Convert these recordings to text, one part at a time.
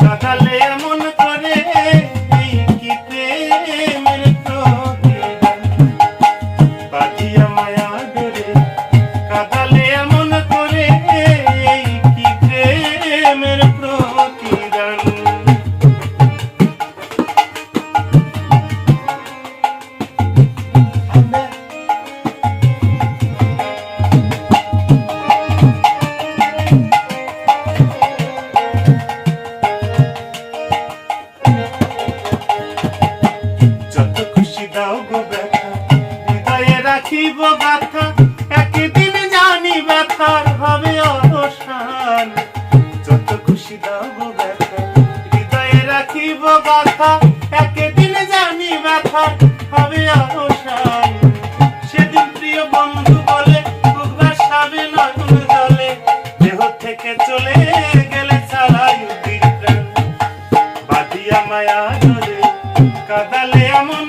কাদালে এমন দাও গো ব্যথা। হৃদয়ে রাখিব গাথা একদিন জানি ব্যথার হবে অবসান। যত খুশি দাও গো ব্যথা। হৃদয়ে রাখিব গাথা একদিন জানি ব্যথার হবে অবসান। সেদিন প্রিয় বন্ধু বলে বুক ভাসাবে নয়ন জলে। দেহ থেকে চলে গেলে ছাড়াই বাদিয়া মায়া কাদালে এমন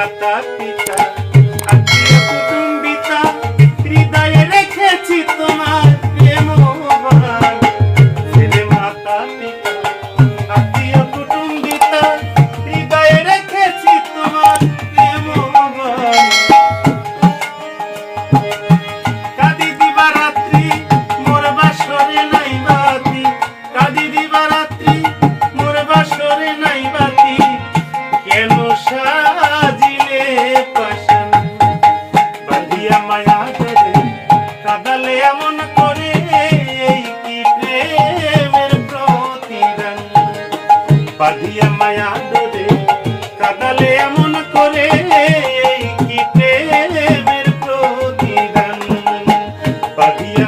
মাতা পিতা আত্মীয় কুটুম্বিতা, হৃদয়ে রেখেছি তোমার প্রেম ছেড়ে মাতা পিতা আত্মীয় নাই বাতি। কেন সাজিলে বাঁধিয়া মায়া ডোরে কাদালে এমন করে কি প্রেমের প্রতিদান? বাঁধিয়া